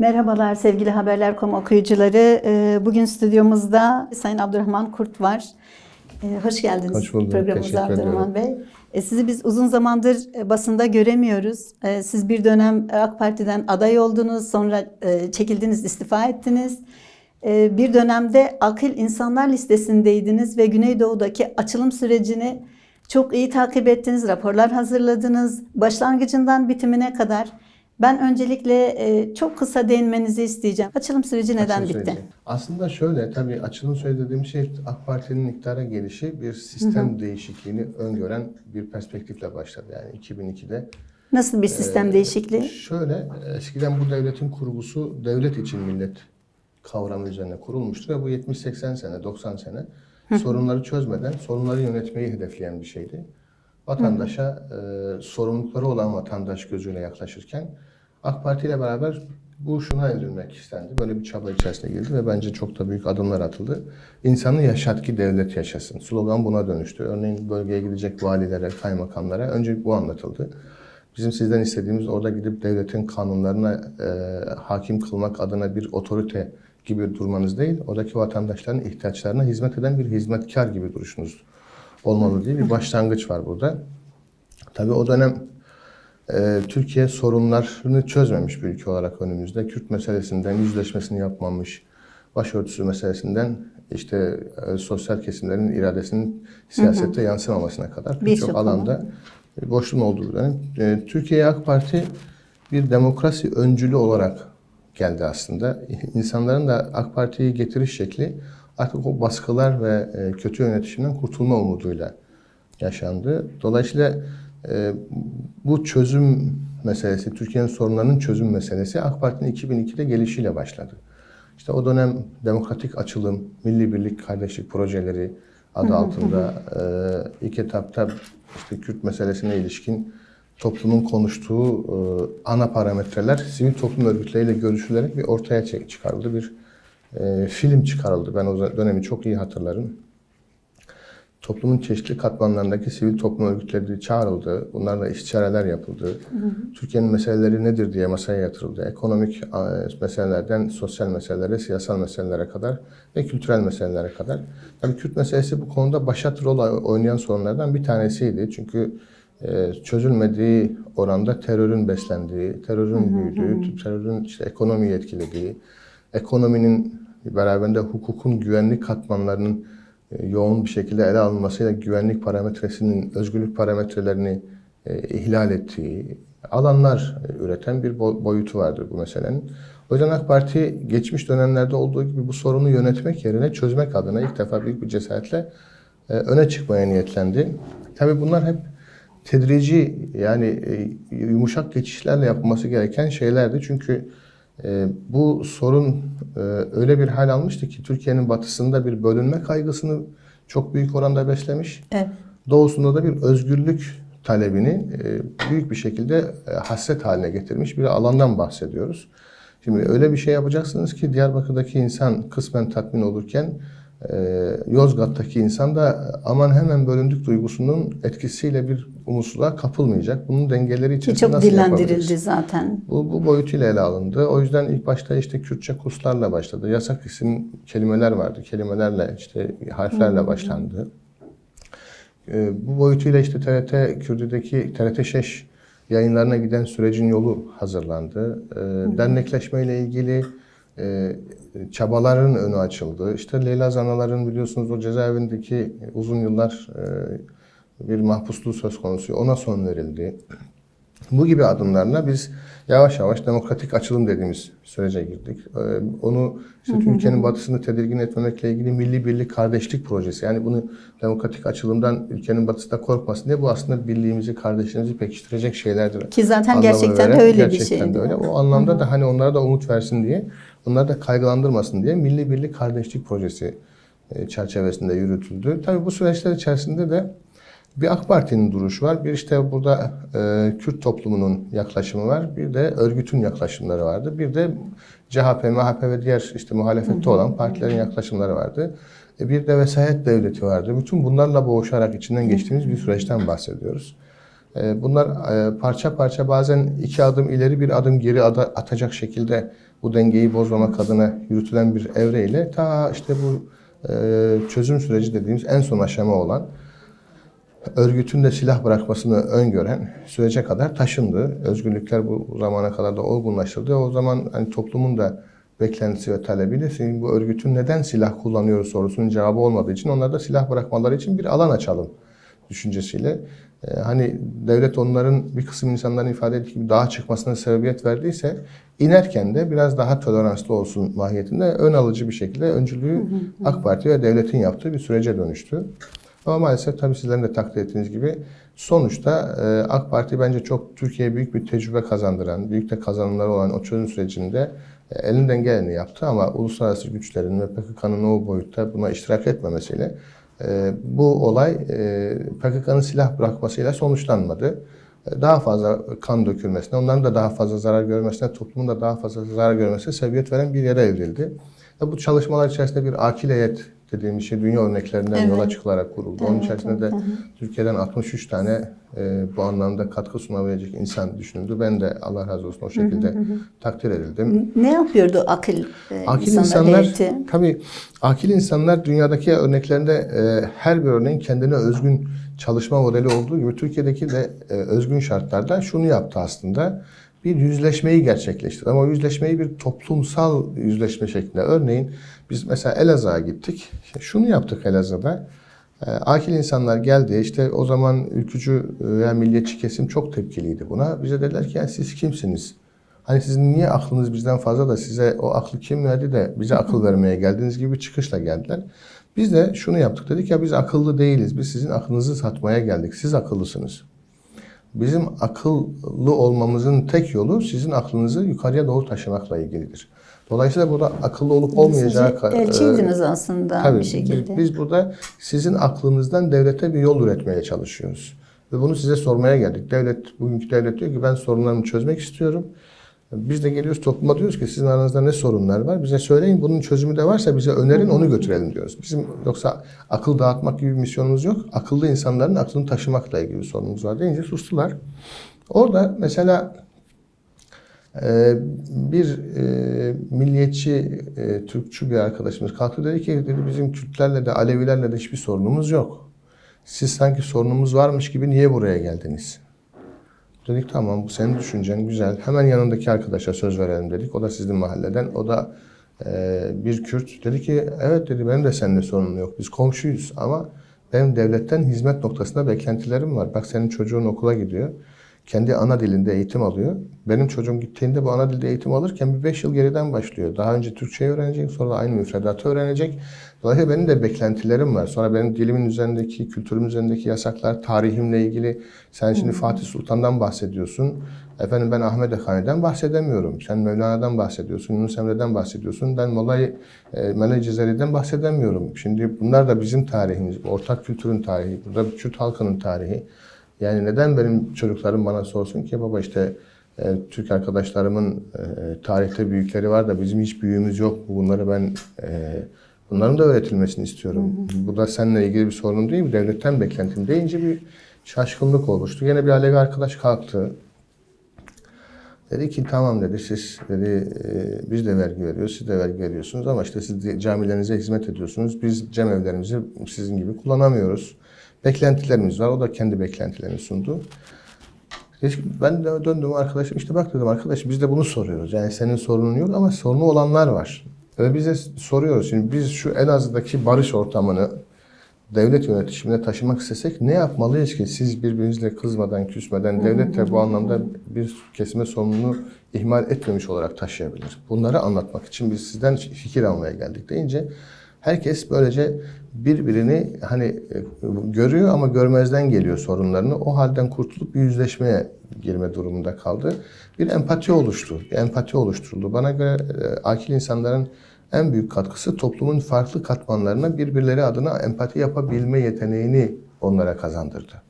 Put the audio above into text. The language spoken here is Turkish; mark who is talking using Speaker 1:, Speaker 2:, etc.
Speaker 1: Merhabalar sevgili Haberler.com okuyucuları. Ee, Bugün stüdyomuzda Sayın Abdurrahman Kurt var. Ee, Hoş geldiniz
Speaker 2: Hoş bulduk,
Speaker 1: programımıza Abdurrahman Bey. Ee, Sizi biz uzun zamandır e, basında göremiyoruz. Siz bir dönem AK Parti'den aday oldunuz, sonra e, çekildiniz, istifa ettiniz. Bir dönemde Akıl İnsanlar listesindeydiniz ve Güneydoğu'daki açılım sürecini çok iyi takip ettiniz, raporlar hazırladınız. Başlangıcından bitimine kadar. Ben öncelikle e, çok kısa değinmenizi isteyeceğim. Açılım süreci neden
Speaker 2: Açılım
Speaker 1: bitti?
Speaker 2: süreci. Aslında şöyle tabii açılım süreci dediğim şey AK Parti'nin iktidara gelişi bir sistem değişikliğini öngören bir perspektifle başladı. Yani 2002'de
Speaker 1: Nasıl bir sistem
Speaker 2: Ee,
Speaker 1: değişikliği?
Speaker 2: Şöyle eskiden bu devletin kurgusu devlet için millet kavramı üzerine kurulmuştu ve bu 70-80 sene, 90 sene sorunları çözmeden sorunları yönetmeyi hedefleyen bir şeydi. Vatandaşa e, sorumlulukları olan vatandaş gözüyle yaklaşırken AK Parti ile beraber bu şuna evrilmek istendi. Böyle bir çaba içerisine girdi ve bence çok da büyük adımlar atıldı. İnsanı yaşat ki devlet yaşasın. Slogan buna dönüştü. Örneğin bölgeye gidecek valilere, kaymakamlara önce bu anlatıldı. Bizim sizden istediğimiz orada gidip devletin kanunlarına e, hakim kılmak adına bir otorite gibi durmanız değil, oradaki vatandaşların ihtiyaçlarına hizmet eden bir hizmetkar gibi duruşunuz olmalı diye bir başlangıç var burada. Tabii o dönem e, Türkiye sorunlarını çözmemiş bir ülke olarak önümüzde. Kürt meselesinden yüzleşmesini yapmamış, başörtüsü meselesinden işte e, sosyal kesimlerin iradesinin siyasette yansımamasına kadar
Speaker 1: Birçok
Speaker 2: alanda e, boşluğun olduğu dönem. E, Türkiye'ye AK Parti bir demokrasi öncülü olarak geldi aslında. İnsanların da AK Parti'yi getiriş şekli artık o baskılar ve e, kötü yönetişimden kurtulma umuduyla yaşandı. Dolayısıyla e, bu çözüm meselesi, Türkiye'nin sorunlarının çözüm meselesi AK Parti'nin 2002'de gelişiyle başladı. İşte o dönem demokratik açılım, milli birlik, kardeşlik projeleri adı altında e, ilk etapta işte Kürt meselesine ilişkin toplumun konuştuğu ana parametreler sivil toplum örgütleriyle görüşülerek bir ortaya çıkarıldı. Bir e, film çıkarıldı. Ben o dönemi çok iyi hatırlarım toplumun çeşitli katmanlarındaki sivil toplum örgütleri çağrıldı. Bunlarla istişareler yapıldı. Türkiye'nin meseleleri nedir diye masaya yatırıldı. Ekonomik meselelerden sosyal meselelere, siyasal meselelere kadar ve kültürel meselelere kadar. Tabii Kürt meselesi bu konuda başat rol oynayan sorunlardan bir tanesiydi. Çünkü e, çözülmediği oranda terörün beslendiği, terörün büyüdüğü, terörün işte ekonomiyi etkilediği, ekonominin beraberinde hukukun güvenlik katmanlarının e, yoğun bir şekilde ele alınmasıyla güvenlik parametresinin özgürlük parametrelerini e, ihlal ettiği alanlar e, üreten bir bo- boyutu vardır bu meselenin. O yüzden AK Parti geçmiş dönemlerde olduğu gibi bu sorunu yönetmek yerine çözmek adına ilk defa büyük bir cesaretle öne çıkmaya niyetlendi. Tabii bunlar hep tedrici yani yumuşak geçişlerle yapılması gereken şeylerdi. Çünkü e, bu sorun e, öyle bir hal almıştı ki Türkiye'nin batısında bir bölünme kaygısını çok büyük oranda beslemiş.
Speaker 1: Evet.
Speaker 2: Doğusunda da bir özgürlük talebini e, büyük bir şekilde e, hasret haline getirmiş bir alandan bahsediyoruz. Şimdi öyle bir şey yapacaksınız ki Diyarbakır'daki insan kısmen tatmin olurken Yozgat'taki insan da aman hemen bölündük duygusunun etkisiyle bir umutsuzluğa kapılmayacak. Bunun dengeleri
Speaker 1: çok
Speaker 2: nasıl yapabiliriz?
Speaker 1: dillendirildi zaten.
Speaker 2: Bu, bu boyutuyla ele alındı. O yüzden ilk başta işte Kürtçe kurslarla başladı. Yasak isim kelimeler vardı. Kelimelerle işte harflerle başlandı. Ee, bu boyutuyla işte TRT Kürdü'deki TRT Şeş yayınlarına giden sürecin yolu hazırlandı. Ee, dernekleşmeyle ilgili e, çabaların önü açıldı. İşte Leyla Zanalar'ın biliyorsunuz o cezaevindeki uzun yıllar e, bir mahpusluğu söz konusu. Ona son verildi. Bu gibi adımlarla biz yavaş yavaş demokratik açılım dediğimiz sürece girdik. Ee, Onu işte ülkenin batısını tedirgin etmemekle ilgili milli birlik kardeşlik projesi. Yani bunu demokratik açılımdan ülkenin batısında korkmasın diye bu aslında birliğimizi, kardeşliğimizi pekiştirecek şeylerdir.
Speaker 1: Ki zaten
Speaker 2: Anlamı
Speaker 1: gerçekten
Speaker 2: veren,
Speaker 1: öyle bir
Speaker 2: gerçekten
Speaker 1: şey.
Speaker 2: de öyle. O anlamda da hani onlara da umut versin diye, onları da kaygılandırmasın diye milli birlik kardeşlik projesi e, çerçevesinde yürütüldü. Tabii bu süreçler içerisinde de bir AK Parti'nin duruşu var. Bir işte burada e, Kürt toplumunun yaklaşımı var. Bir de örgütün yaklaşımları vardı. Bir de CHP, MHP ve diğer işte muhalefette olan partilerin yaklaşımları vardı. E, bir de vesayet devleti vardı. Bütün bunlarla boğuşarak içinden geçtiğimiz bir süreçten bahsediyoruz. E, bunlar e, parça parça bazen iki adım ileri bir adım geri atacak şekilde bu dengeyi bozmamak adına yürütülen bir evreyle ta işte bu e, çözüm süreci dediğimiz en son aşama olan örgütün de silah bırakmasını öngören sürece kadar taşındı. Özgürlükler bu zamana kadar da olgunlaştırdı. O zaman hani toplumun da beklentisi ve talebiyle senin bu örgütün neden silah kullanıyor sorusunun cevabı olmadığı için onlar da silah bırakmaları için bir alan açalım düşüncesiyle. e, hani devlet onların bir kısım insanların ifade ettiği gibi dağa çıkmasına sebebiyet verdiyse inerken de biraz daha toleranslı olsun mahiyetinde ön alıcı bir şekilde öncülüğü AK Parti ve devletin yaptığı bir sürece dönüştü. Ama maalesef tabii sizlerin de takdir ettiğiniz gibi sonuçta e, AK Parti bence çok Türkiye'ye büyük bir tecrübe kazandıran, büyük de kazanımları olan o çözüm sürecinde e, elinden geleni yaptı ama uluslararası güçlerin ve PKK'nın o boyutta buna iştirak etmemesiyle e, bu olay e, PKK'nın silah bırakmasıyla sonuçlanmadı. E, Daha fazla kan dökülmesine, onların da daha fazla zarar görmesine, toplumun da daha fazla zarar görmesine sebebiyet veren bir yere evrildi. Bu çalışmalar içerisinde bir akil heyet dediğimiz şey dünya örneklerinden
Speaker 1: Evet.
Speaker 2: yola çıkılarak kuruldu. Onun
Speaker 1: Evet,
Speaker 2: içerisinde de Türkiye'den 63 tane e, bu anlamda katkı sunabilecek insan düşünüldü. Ben de Allah razı olsun o şekilde takdir edildim.
Speaker 1: Ne yapıyordu akıl, e,
Speaker 2: Akil
Speaker 1: insanlar
Speaker 2: insanlar,
Speaker 1: heyeti?
Speaker 2: tabii akil insanlar dünyadaki örneklerinde e, her bir örneğin kendine özgün çalışma modeli olduğu gibi Türkiye'deki de e, özgün şartlarda şunu yaptı aslında. Bir yüzleşmeyi gerçekleştirdi. Ama o yüzleşmeyi bir toplumsal yüzleşme şeklinde. Örneğin biz mesela Elazığ'a gittik. İşte şunu yaptık Elazığ'da. E, akil insanlar geldi. İşte o zaman ülkücü veya milliyetçi kesim çok tepkiliydi buna. Bize dediler ki yani siz kimsiniz? Hani sizin niye aklınız bizden fazla da size o aklı kim verdi de bize akıl vermeye geldiğiniz gibi bir çıkışla geldiler. Biz de şunu yaptık dedik ya biz akıllı değiliz. Biz sizin aklınızı satmaya geldik. Siz akıllısınız. Bizim akıllı olmamızın tek yolu sizin aklınızı yukarıya doğru taşımakla ilgilidir. Dolayısıyla burada akıllı olup olmayacağı
Speaker 1: Siz elçiydiniz aslında
Speaker 2: Tabii
Speaker 1: bir şekilde.
Speaker 2: Biz, biz burada sizin aklınızdan devlete bir yol üretmeye çalışıyoruz. Ve bunu size sormaya geldik. Devlet, bugünkü devlet diyor ki ben sorunlarımı çözmek istiyorum. Biz de geliyoruz topluma diyoruz ki sizin aranızda ne sorunlar var? Bize söyleyin bunun çözümü de varsa bize önerin onu götürelim diyoruz. Bizim yoksa akıl dağıtmak gibi bir misyonumuz yok. Akıllı insanların aklını taşımakla ilgili bir sorunumuz var deyince sustular. Orada mesela ee, bir e, milliyetçi, e, Türkçü bir arkadaşımız kalktı dedi ki dedi, bizim Kürtlerle de Alevilerle de hiçbir sorunumuz yok. Siz sanki sorunumuz varmış gibi niye buraya geldiniz? Dedik tamam bu senin düşüncen güzel. Hemen yanındaki arkadaşa söz verelim dedik. O da sizin mahalleden. O da e, bir Kürt. Dedi ki evet dedi benim de seninle sorunum yok. Biz komşuyuz ama benim devletten hizmet noktasında beklentilerim var. Bak senin çocuğun okula gidiyor. Kendi ana dilinde eğitim alıyor. Benim çocuğum gittiğinde bu ana dilde eğitim alırken bir 5 yıl geriden başlıyor. Daha önce Türkçeyi öğrenecek, sonra aynı müfredatı öğrenecek. Dolayısıyla benim de beklentilerim var. Sonra benim dilimin üzerindeki, kültürüm üzerindeki yasaklar, tarihimle ilgili. Sen şimdi Fatih Sultan'dan bahsediyorsun. Efendim ben Ahmet Efendi'den bahsedemiyorum. Sen Mevlana'dan bahsediyorsun, Yunus Emre'den bahsediyorsun. Ben Molay, e, Cezeri'den bahsedemiyorum. Şimdi bunlar da bizim tarihimiz, ortak kültürün tarihi, burada Kürt halkının tarihi. Yani neden benim çocuklarım bana sorsun ki baba işte e, Türk arkadaşlarımın e, tarihte büyükleri var da bizim hiç büyüğümüz yok. Bunları ben e, bunların da öğretilmesini istiyorum. Bu da seninle ilgili bir sorun değil mi? Devletten beklentim deyince bir şaşkınlık olmuştu. Yine bir Alevi arkadaş kalktı. Dedi ki tamam dedi siz dedi e, biz de vergi veriyoruz, siz de vergi veriyorsunuz ama işte siz camilerinize hizmet ediyorsunuz. Biz cem evlerimizi sizin gibi kullanamıyoruz. Beklentilerimiz var. O da kendi beklentilerini sundu. Ben de döndüm arkadaşım işte bak dedim arkadaş biz de bunu soruyoruz. Yani senin sorunun yok ama sorunu olanlar var. Ve bize soruyoruz. Şimdi biz şu Elazığ'daki barış ortamını devlet yönetimine taşımak istesek ne yapmalıyız ki siz birbirinizle kızmadan, küsmeden devlet de bu anlamda bir kesime sorumluluğunu ihmal etmemiş olarak taşıyabilir. Bunları anlatmak için biz sizden fikir almaya geldik deyince herkes böylece birbirini hani e, görüyor ama görmezden geliyor sorunlarını. O halden kurtulup bir yüzleşmeye girme durumunda kaldı. Bir empati oluştu. Bir empati oluşturuldu. Bana göre e, akil insanların en büyük katkısı toplumun farklı katmanlarına birbirleri adına empati yapabilme yeteneğini onlara kazandırdı.